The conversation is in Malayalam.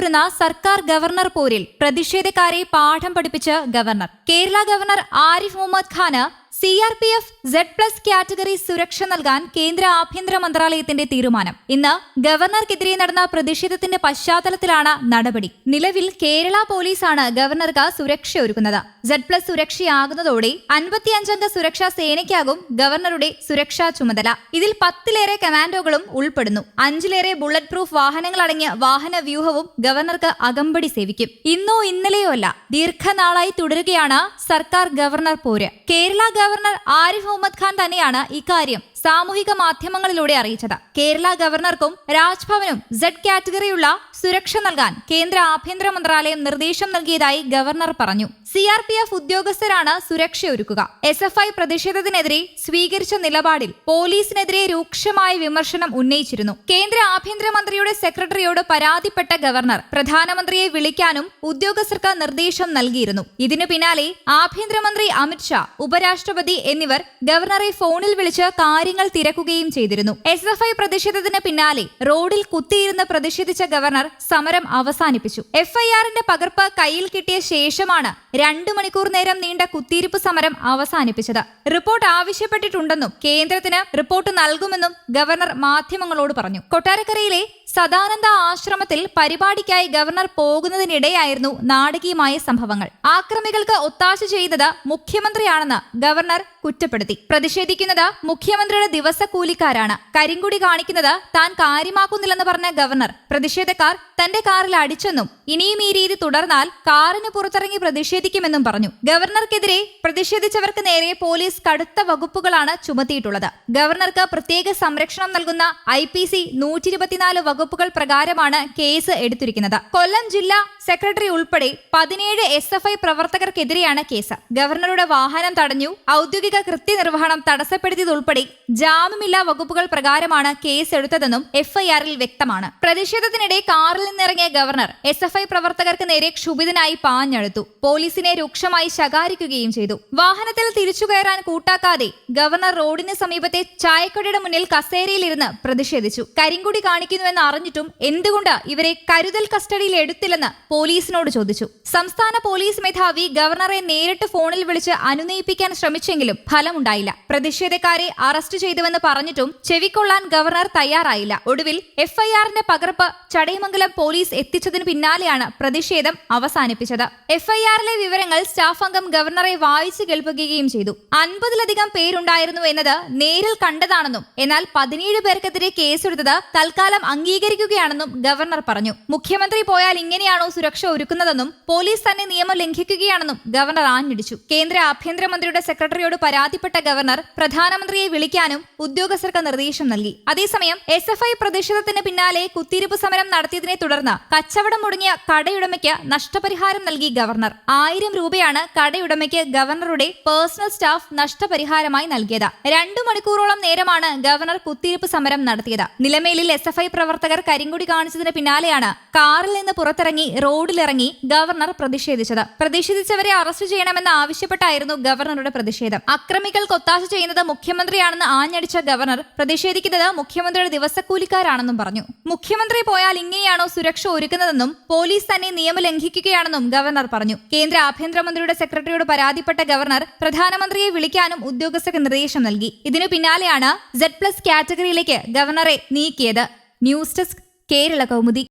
പോരുന്ന സർക്കാർ ഗവർണർ പോരിൽ പ്രതിഷേധക്കാരെ പാഠം പഠിപ്പിച്ച് governor. Kerala governor Arif Muhammad Khan C R P F Z plus category സുരക്ഷ നൽകാൻ കേന്ദ്ര ആഭ്യന്തര മന്ത്രാലയത്തിന്റെ തീരുമാനം. ഇന്ന് ഗവർണർക്കെതിരെ നടന്ന പ്രതിഷേധത്തിന്റെ പശ്ചാത്തലത്തിലാണ് നടപടി. നിലവിൽ കേരള പോലീസാണ് ഗവർണർക്ക് സുരക്ഷ ഒരുക്കുന്നത്. സെഡ് പ്ലസ് സുരക്ഷയാകുന്നതോടെ അൻപത്തിയഞ്ചംഗ സുരക്ഷാ സേനയ്ക്കാകും ഗവർണറുടെ സുരക്ഷാ ചുമതല. ഇതിൽ പത്തിലേറെ കമാൻഡോകളും ഉൾപ്പെടുന്നു. അഞ്ചിലേറെ ബുള്ളറ്റ് പ്രൂഫ് വാഹനങ്ങളടങ്ങിയ വാഹന വ്യൂഹവും ഗവർണർക്ക് അകമ്പടി സേവിക്കും. ഇന്നോ ഇന്നലെയോ അല്ല ദീർഘനാളായി തുടരുകയാണ് സർക്കാർ ഗവർണർ പോര്. കേരള ഗവർണർ ആരിഫ് മുഹമ്മദ് ഖാൻ തന്നെയാണ് ഇക്കാര്യം സാമൂഹിക മാധ്യമങ്ങളിലൂടെ അറിയിച്ചത്. കേരള ഗവർണർക്കും രാജ്ഭവനും സെഡ് കാറ്റഗറിയുള്ള സുരക്ഷ നൽകാൻ കേന്ദ്ര ആഭ്യന്തര മന്ത്രാലയം നിർദ്ദേശം നൽകിയതായി ഗവർണർ പറഞ്ഞു. സി ആർ പി എഫ് ഉദ്യോഗസ്ഥരാണ് സുരക്ഷയൊരുക്കുക. എസ് എഫ് ഐ പ്രതിഷേധത്തിനെതിരെ സ്വീകരിച്ച നിലപാടിൽ പോലീസിനെതിരെ രൂക്ഷമായ വിമർശനം ഉന്നയിച്ചിരുന്നു. കേന്ദ്ര ആഭ്യന്തരമന്ത്രിയുടെ സെക്രട്ടറിയോട് പരാതിപ്പെട്ട ഗവർണർ പ്രധാനമന്ത്രിയെ വിളിക്കാനും ഉദ്യോഗസ്ഥർക്ക് നിർദ്ദേശം നൽകിയിരുന്നു. ഇതിനു പിന്നാലെ ആഭ്യന്തരമന്ത്രി അമിത്ഷാ ഉപരാഷ്ട്രപതി എന്നിവർ ഗവർണറെ ഫോണിൽ വിളിച്ച് കാര്യങ്ങൾ തിരക്കുകയും ചെയ്തിരുന്നു. എസ് എഫ് ഐ പ്രതിഷേധത്തിന് പിന്നാലെ റോഡിൽ കുത്തിയിരുന്ന് പ്രതിഷേധിച്ച ഗവർണർ സമരം അവസാനിപ്പിച്ചു. എഫ്ഐആറിന്റെ പകർപ്പ് കയ്യിൽ കിട്ടിയ ശേഷമാണ് രണ്ടു മണിക്കൂർ നേരം നീണ്ട കുത്തിയിരിപ്പ് സമരം അവസാനിപ്പിച്ചത്. റിപ്പോർട്ട് ആവശ്യപ്പെട്ടിട്ടുണ്ടെന്നും കേന്ദ്രത്തിന് റിപ്പോർട്ട് നൽകുമെന്നും ഗവർണർ മാധ്യമങ്ങളോട് പറഞ്ഞു. കൊട്ടാരക്കരയിലെ സദാനന്ദ ആശ്രമത്തിൽ പരിപാടിക്കായി ഗവർണർ പോകുന്നതിനിടെയായിരുന്നു നാടകീയമായ സംഭവങ്ങൾ. ആക്രമികൾക്ക് ഒത്താശ ചെയ്തത് മുഖ്യമന്ത്രിയാണെന്ന് ഗവർണർ കുറ്റപ്പെടുത്തി. പ്രതിഷേധിക്കുന്നത് മുഖ്യമന്ത്രിയുടെ ദിവസക്കൂലിക്കാരാണ്. കരിങ്കുടി കാണിക്കുന്നത് താൻ കാര്യമാക്കുന്നില്ലെന്ന് പറഞ്ഞ ഗവർണർ. പ്രതിഷേധക്കാർ തന്റെ കാറിൽ അടിച്ചെന്നും ഇനിയും ഈ രീതി തുടർന്നാൽ കാറിന് പുറത്തിറങ്ങി പ്രതിഷേധിക്കുമെന്നും പറഞ്ഞു. ഗവർണർക്കെതിരെ പ്രതിഷേധിച്ചവർക്ക് നേരെ പോലീസ് കടുത്ത വകുപ്പുകളാണ് ചുമത്തിയിട്ടുള്ളത്. ഗവർണർക്ക് പ്രത്യേക സംരക്ഷണം നൽകുന്ന ഐ പി സി നൂറ്റി ഇരുപത്തിനാല് വകുപ്പുകൾ പ്രകാരമാണ് കേസ് എടുത്തിരിക്കുന്നത്. കൊല്ലം ജില്ലാ സെക്രട്ടറി ഉൾപ്പെടെ പതിനേഴ് എസ് എഫ് ഐ പ്രവർത്തകർക്കെതിരെയാണ് കേസ്. ഗവർണറുടെ വാഹനം തടഞ്ഞു ഔദ്യോഗിക കൃത്യനിർവഹണം തടസ്സപ്പെടുത്തിയതുൾപ്പെടെ ജാമ്യമില്ലാ വകുപ്പുകൾ പ്രകാരമാണ് കേസ് എടുത്തതെന്നും എഫ്ഐആറിൽ വ്യക്തമാണ്. പ്രതിഷേധത്തിനിടെ കാറിൽ നിന്നിറങ്ങിയ ഗവർണർ എസ് എഫ് ഐ പ്രവർത്തകർക്ക് നേരെ ക്ഷുഭിതനായി പാഞ്ഞെടുത്തു. പോലീസിനെ രൂക്ഷമായി ശകാരിക്കുകയും ചെയ്തു. വാഹനത്തിൽ തിരിച്ചു കയറാൻ കൂട്ടാക്കാതെ ഗവർണർ റോഡിന് സമീപത്തെ ചായക്കടയുടെ മുന്നിൽ കസേരയിലിരുന്ന് പ്രതിഷേധിച്ചു. കരിങ്കുടി കാണിക്കുന്നുവെന്ന് അറിഞ്ഞിട്ടും എന്തുകൊണ്ട് ഇവരെ കരുതൽ കസ്റ്റഡിയിൽ എടുത്തില്ലെന്ന് പോലീസിനോട് ചോദിച്ചു. സംസ്ഥാന പോലീസ് മേധാവി ഗവർണറെ നേരിട്ട് ഫോണിൽ വിളിച്ച് അനുനയിപ്പിക്കാൻ ശ്രമിച്ചെങ്കിലും ഫലമുണ്ടായില്ല. പ്രതിഷേധക്കാരെ അറസ്റ്റ് ചെയ്തുവെന്ന് പറഞ്ഞിട്ടും ചെവിക്കൊള്ളാൻ ഗവർണർ തയ്യാറായില്ല. ഒടുവിൽ എഫ്ഐആറിന്റെ പകർപ്പ് ചടയമംഗലം പോലീസ് എത്തിച്ചതിന് പിന്നാലെയാണ് പ്രതിഷേധം അവസാനിപ്പിച്ചത്. എഫ്ഐആറിലെ വിവരങ്ങൾ സ്റ്റാഫ് അംഗം ഗവർണറെ വായിച്ചു കേൾപ്പിക്കുകയും ചെയ്തു. അൻപതിലധികം പേരുണ്ടായിരുന്നു എന്നത് നേരിൽ കണ്ടതാണെന്നും എന്നാൽ പതിനേഴ് പേർക്കെതിരെ കേസെടുത്തത് തൽക്കാലം അംഗീകരിക്കുകയാണെന്നും ഗവർണർ പറഞ്ഞു. മുഖ്യമന്ത്രി പോയാൽ ഇങ്ങനെയാണോ സുരക്ഷ ഒരുക്കുന്നതെന്നും പോലീസ് തന്നെ നിയമം ലംഘിക്കുകയാണെന്നും ഗവർണർ ആഞ്ഞടിച്ചു. കേന്ദ്ര ആഭ്യന്തരമന്ത്രിയുടെ സെക്രട്ടറിയോട് പരാതിപ്പെട്ട ഗവർണർ പ്രധാനമന്ത്രിയെ വിളിക്കാനും ഉദ്യോഗസ്ഥർക്ക് നിർദ്ദേശം നൽകി. അതേസമയം എസ് എഫ് ഐ പ്രതിഷേധത്തിന് പിന്നാലെ കുത്തിയിരിപ്പ് സമരം നടത്തിയതിനെ തുടർന്ന് കച്ചവടം മുടങ്ങിയ കടയുടമയ്ക്ക് നഷ്ടപരിഹാരം നൽകി ഗവർണർ. ആയിരം രൂപയാണ് കടയുടമയ്ക്ക് ഗവർണറുടെ പേഴ്സണൽ സ്റ്റാഫ് നഷ്ടപരിഹാരമായി നൽകിയത്. രണ്ടു മണിക്കൂറോളം നേരമാണ് ഗവർണർ കുത്തിയിരിപ്പ് സമരം നടത്തിയത്. നിലമേലിൽ എസ് എഫ് ഐ പ്രവർത്തകർ കരിങ്കുടി കാണിച്ചതിന് പിന്നാലെയാണ് കാറിൽ നിന്ന് പുറത്തിറങ്ങി റോഡിലിറങ്ങി ഗവർണർ പ്രതിഷേധിച്ചത്. പ്രതിഷേധിച്ചവരെ അറസ്റ്റ് ചെയ്യണമെന്ന് ആവശ്യപ്പെട്ടായിരുന്നു ഗവർണറുടെ പ്രതിഷേധം. അക്രമികൾക്ക് കൊത്താശ ചെയ്യുന്നത് മുഖ്യമന്ത്രിയാണെന്ന് ആഞ്ഞടിച്ച ഗവർണർ പ്രതിഷേധിക്കുന്നത് മുഖ്യമന്ത്രിയുടെ ദിവസക്കൂലിക്കാരാണെന്നും പറഞ്ഞു. മുഖ്യമന്ത്രി പോയാൽ ഇങ്ങനെയാണോ സുരക്ഷ ഒരുക്കുന്നതെന്നും പോലീസ് തന്നെ നിയമം ലംഘിക്കുകയാണെന്നും ഗവർണർ പറഞ്ഞു. കേന്ദ്ര ആഭ്യന്തരമന്ത്രിയുടെ സെക്രട്ടറിയോട് പരാതിപ്പെട്ട ഗവർണർ പ്രധാനമന്ത്രിയെ വിളിക്കാനും ഉദ്യോഗസ്ഥർക്ക് നിർദ്ദേശം നൽകി. ഇതിനു പിന്നാലെയാണ് സെഡ് പ്ലസ് കാറ്റഗറിയിലേക്ക് ഗവർണറെ നീക്കിയത്. News desk Kerala Kaumudi.